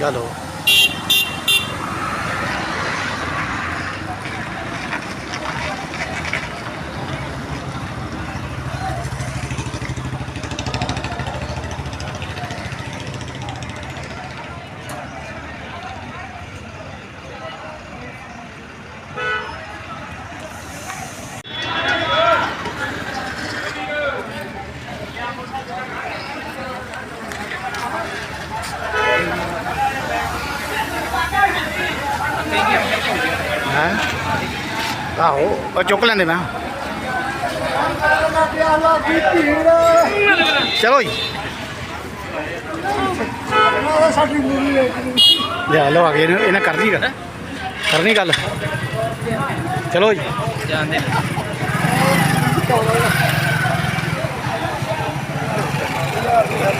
ਗੱਲ ਹੈ ਆਹੋ, ਉਹ ਚੁੱਕ ਲੈਂਦੇ ਮੈਂ ਚਲੋ ਜੀ। ਲਿਆ ਲਓ ਆ ਗਏ ਇਹਨਾਂ ਇਹਨਾਂ ਕਰਨੀ ਗੱਲ। ਕਰਨੀ ਗੱਲ। ਚਲੋ ਜੀ। ਆ ਠੀਕ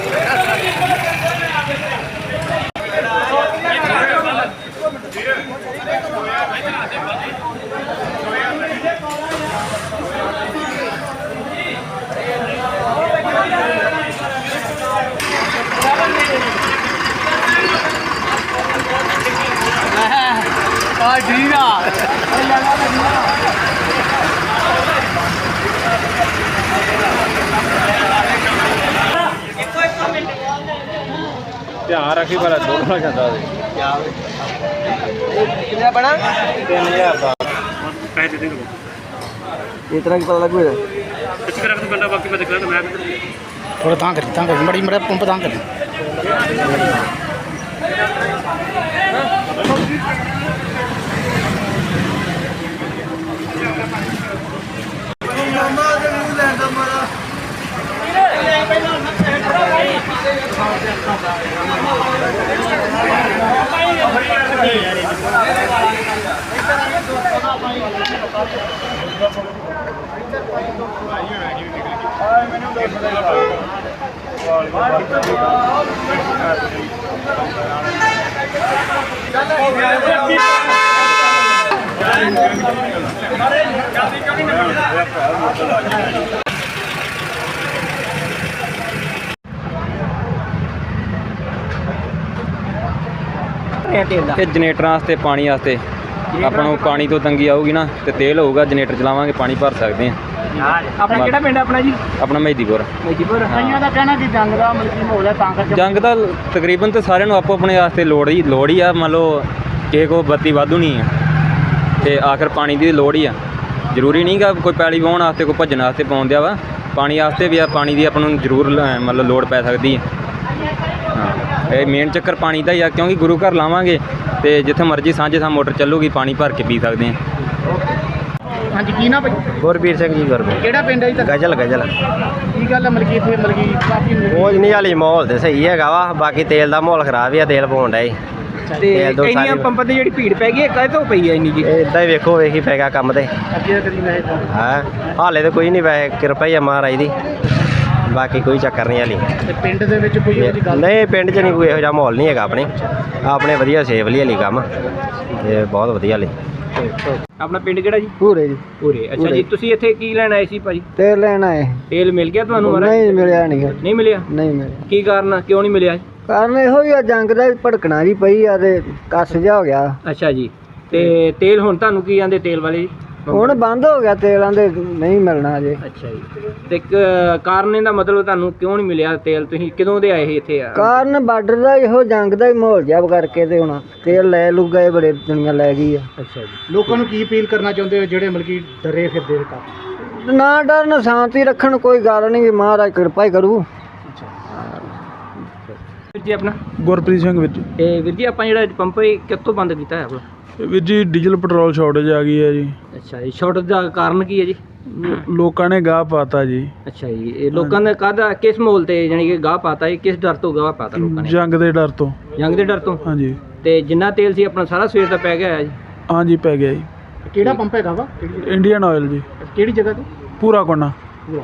ਆ ਧਿਆਨ ਰੱਖੀ ਭਲਾ ਡੋਲ ਨਾ ਜਾਂਦਾ ਹੋਵੇ ਕਿੰਨਾ ਬਣਾ 3000 ਦਾ ਪੈਸੇ ਦੇ ਦਿਓ ਇਤਨਾ ਕੀ ਪਤਾ ਲੱਗੂ ਇਹਦਾ ਕੁਛ ਕਰਾ ਕੇ ਬੰਦਾ ਬਾਕੀ ਮੈਂ ਦਿਖਾ ਤਾਂ ਮੈਂ ਥੋੜਾ ਤਾਂ ਕਰੀ ਤਾਂ ਕਰੀ ਮੜੀ ਮੜਾ ਪੰਪ ਤਾਂ ਤੇਲ ਦਾ? ਇਹ ਜਨਰੇਟਰਾਂ ਵਾਸਤੇ ਪਾਣੀ ਵਾਸਤੇ। ਆਪਾਂ ਨੂੰ ਪਾਣੀ ਤੋਂ ਤੰਗੀ ਆਊਗੀ ਨਾ ਤੇ ਤੇਲ ਹੋਊਗਾ ਜਨਰੇਟਰ ਚਲਾਵਾਂਗੇ ਪਾਣੀ ਭਰ ਸਕਦੇ ਆ ਆਪਣਾ ਕਿਹੜਾ ਪਿੰਡ ਆਪਣਾ ਜੀ? ਆਪਣਾ ਮਹਿਦੀਪੁਰ। ਮਜੀਪੁਰ ਕਈਆਂ ਦਾ ਕਹਿਣਾ ਕਿ ਜੰਗ ਦਾ ਮਲਕੀ ਮਾਹੌਲ ਹੈ ਤਾਂ ਕਰਕੇ ਜੰਗ ਦਾ ਤਕਰੀਬਨ ਤੇ ਸਾਰਿਆਂ ਨੂੰ ਆਪੋ ਆਪਣੇ ਵਾਸਤੇ ਲੋੜ ਹੀ ਲੋੜ ਹੀ ਆ। ਮੰਨ ਲਓ ਕਿਸੇ ਕੋ ਬੱਤੀ ਵਾਧੂ ਨਹੀਂ ਆ ਤੇ ਆਖਰ ਪਾਣੀ ਦੀ ਲੋੜ ਹੀ ਆ। ਜ਼ਰੂਰੀ ਨਹੀਂਗਾ ਕੋਈ ਪੈਲੀ ਵਾਹੁਣ ਵਾਸਤੇ ਕੋਈ ਭੱਜਣ ਵਾਸਤੇ ਪਾਉਣ ਦਿਆ ਵਾ। ਪਾਣੀ ਵਾਸਤੇ ਵੀ ਆ ਪਾਣੀ ਦੀ ਆਪਾਂ ਨੂੰ ਜ਼ਰੂਰ ਮਤਲਬ ਲੋੜ ਪੈ ਸਕਦੀ ਹੈ ਹਾਂ ਇਹ ਮੇਨ ਚੱਕਰ ਪਾਣੀ ਦਾ ਹੀ ਆ ਕਿਉਂਕਿ ਗੁਰੂ ਘਰ ਲਾਵਾਂਗੇ ਤੇ ਜਿੱਥੇ ਮਰਜ਼ੀ ਸਾਂਝੇ ਸਾਂ ਮੋਟਰ ਚੱਲੂਗੀ ਪਾਣੀ ਭਰ ਕੇ ਪੀ ਸਕਦੇ ਆ ਹਾਂਜੀ ਕੀ ਨਾ ਭਾਈ ਗੁਰਬੀਰ ਸਿੰਘ ਜੀ ਗੁਰਬੀਰ। ਕਿਹੜਾ ਪਿੰਡ ਹੈ ਜੀ ਤੁਹਾਡਾ? ਗਜਲ ਗਜਲ। ਕੀ ਗੱਲ ਹੈ ਮਲਕੀ ਇੱਥੇ ਮਲਕੀ ਕਾਫੀ ਮੋਜ ਨਹੀਂ ਵਾਲੀ ਮਾਹੌਲ ਤੇ ਸਹੀ ਹੈਗਾ ਵਾ ਬਾਕੀ ਤੇਲ ਦਾ ਮਾਹੌਲ ਖਰਾਬ ਹੀ ਆ ਤੇਲ ਪਾਉਣ ਏ ਤੇ ਤੇਲ ਦੋ ਇੰਨੀਆਂ ਸਾਰੀ- ਪੰਪਾਂ ਤੇ ਜਿਹੜੀ ਭੀੜ ਪੈ ਗਈ ਇਹ ਕਾਹ ਤੋਂ ਪਈ ਆ ਇੰਨੀ ਜੀ? ਇਦਾਂ ਹੀ ਵੇਖੋ ਵੇਖੀ ਪੈ ਗਿਆ ਕੰਮ ਤੇ। ਅੱਗੇ ਕਦੀ ਮੈਂ ਹਾਂ? ਹਾਲੇ ਤੇ ਕੋਈ ਨਹੀਂ ਵੈਸੇ ਕਿਰਪਾ ਹੀ ਆ ਮਹਾਰਾਜ ਦੀ। ਬਾਕੀ ਕੋਈ ਚੱਕਰ ਨਹੀਂ ਹਾਲੀ। ਤੇ ਪਿੰਡ ਦੇ ਵਿੱਚ ਕੋਈ ਇਹੋ ਜਿਹੀ ਗੱਲ? ਨਹੀਂ ਪਿੰਡ 'ਚ ਨਹੀਂ ਕੋਈ ਇਹੋ ਜਿਹਾ ਮਾਹੌਲ ਨਹੀਂ ਹੈਗਾ ਆਪਣੇ। ਆਪਣੇ ਵਧੀਆ ਸੇਫਲੀ ਹਾਲੀ ਕੰਮ। ਇਹ ਬਹੁਤ ਵਧੀਆ ਹਾਲੀ। ਆਪਣਾ ਪਿੰਡ ਕਿਹੜਾ ਜੀ? ਪੂਰੇ ਜੀ। ਪੂਰੇ ਅੱਛਾ ਜੀ ਤੁਸੀਂ ਇੱਥੇ ਕੀ ਲੈਣ ਆਏ ਸੀ ਭਾਜੀ? ਤੇਲ ਲੈਣ ਆਏ। ਤੇਲ ਮਿਲ ਗਿਆ ਤੁਹਾਨੂੰ ਮਹਾਰਾਜ? ਨਹੀਂ ਮਿਲਿਆ ਨਹੀਂ ਨਹੀਂ ਮਿਲਿਆ? ਨਹੀਂ ਮਿਲਿਆ। ਕੀ ਕਾਰਨ ਆ? ਕਿਉਂ ਨਹੀਂ ਮਿਲਿਆ? ਕਾਰਨ ਇਹੋ ਹੀ ਆ ਜੰਗ ਦਾ ਵੀ ਭੜਕਣਾ ਜੀ ਪਈ ਆ ਤੇ ਕੱਸ ਜਾ ਹੋ ਗਿਆ। ਅੱਛਾ ਜੀ ਤੇ ਤੇਲ ਹੁਣ ਤੁਹਾਨੂੰ ਕੀ ਆਂਦੇ ਤੇਲ ਵਾਲੇ ਜੀ? ਹੁਣ ਬੰਦ ਹੋ ਗਿਆ ਤੇਲਾਂ ਦੇ ਨਹੀਂ ਮਿਲਣਾ ਅਜੇ ਅੱਛਾ ਜੀ। ਤੇ ਕ- ਕਾਰਨ ਇਹਦਾ ਮਤਲਬ ਤੁਹਾਨੂੰ ਕਿਉਂ ਨਹੀਂ ਮਿਲਿਆ ਤੇਲ? ਤੁਸੀਂ ਕਦੋਂ ਦੇ ਆਏ ਸੀ ਇੱਥੇ? ਆ ਕਾਰਨ ਬਾਰਡਰ ਦਾ ਇਹੋ ਜੰਗ ਦਾ ਹੀ ਮਾਹੌਲ ਜਿਹਾ ਕਰਕੇ ਤੇ ਹੁਣ ਤੇਲ ਲੈ ਲੂ ਗਏ ਬੜੇ ਦੁਨੀਆ ਲੈ ਗਈ ਆ। ਅੱਛਾ ਜੀ। ਲੋਕਾਂ ਨੂੰ ਕੀ ਅਪੀਲ ਕਰਨਾ ਚਾਹੁੰਦੇ ਹੋ ਜਿਹੜੇ ਮਲਕੀ ਡਰੇ ਫਿਰਦੇ ਨੇ ਕਾਫੀ ਨਾ ਡਰਨ ਸ਼ਾਂਤੀ ਰੱਖਣ ਕੋਈ ਗੱਲ ਨਹੀਂ ਮਹਾਰਾਜ ਕਿਰਪਾ ਹੀ ਕਰੂ। ਵੀਰ ਜੀ ਆਪਣਾ? ਗੁਰਪ੍ਰੀਤ ਸਿੰਘ ਜੀ ਇਹ ਵੀਰ ਜੀ ਆਪਾਂ ਜਿਹੜਾ ਪੰਪ ਇਹ ਕਿੱਥੋਂ ਬੰਦ ਕੀਤਾ ਹੈ ਆਪਣਾ? ਵੀਰ ਜੀ ਡੀਜ਼ਲ ਪੈਟਰੋਲ ਸ਼ਾਰਟੇਜ ਆ ਗਈ ਹੈ ਜੀ। ਅੱਛਾ ਜੀ ਸ਼ਾਰਟ ਦਾ ਕਾਰਨ ਕੀ ਹੈ ਜੀ? ਲੋਕਾਂ ਨੇ ਗਾਹ ਪਾਤਾ ਜੀ। ਅੱਛਾ ਜੀ ਇਹ ਲੋਕਾਂ ਨੇ ਕਾਹਦਾ ਕਿਸ ਮੋਲ ਤੇ ਜਾਨੀ ਕਿ ਗਾਹ ਪਾਤਾ ਇਹ? ਕਿਸ ਡਰ ਤੋਂ ਗਾਹ ਪਾਤਾ ਲੋਕਾਂ ਨੇ? ਜੰਗ ਦੇ ਡਰ ਤੋਂ। ਜੰਗ ਦੇ ਡਰ ਤੋਂ? ਹਾਂਜੀ। ਤੇ ਜਿੰਨਾ ਤੇਲ ਸੀ ਆਪਣਾ ਸਾਰਾ ਸਵੇਰ ਦਾ ਪੈ ਗਿਆ ਹੈ ਜੀ? ਹਾਂਜੀ ਪੈ ਗਿਆ ਜੀ। ਕਿਹੜਾ ਪੰਪ ਹੈਗਾ ਵਾ? ਇੰਡੀਅਨ ਆਇਲ ਜੀ। ਕਿਹੜੀ ਜਗ੍ਹਾ ਤੇ? ਪੂਰਾ ਕੋਨਾ। ਪੂਰਾ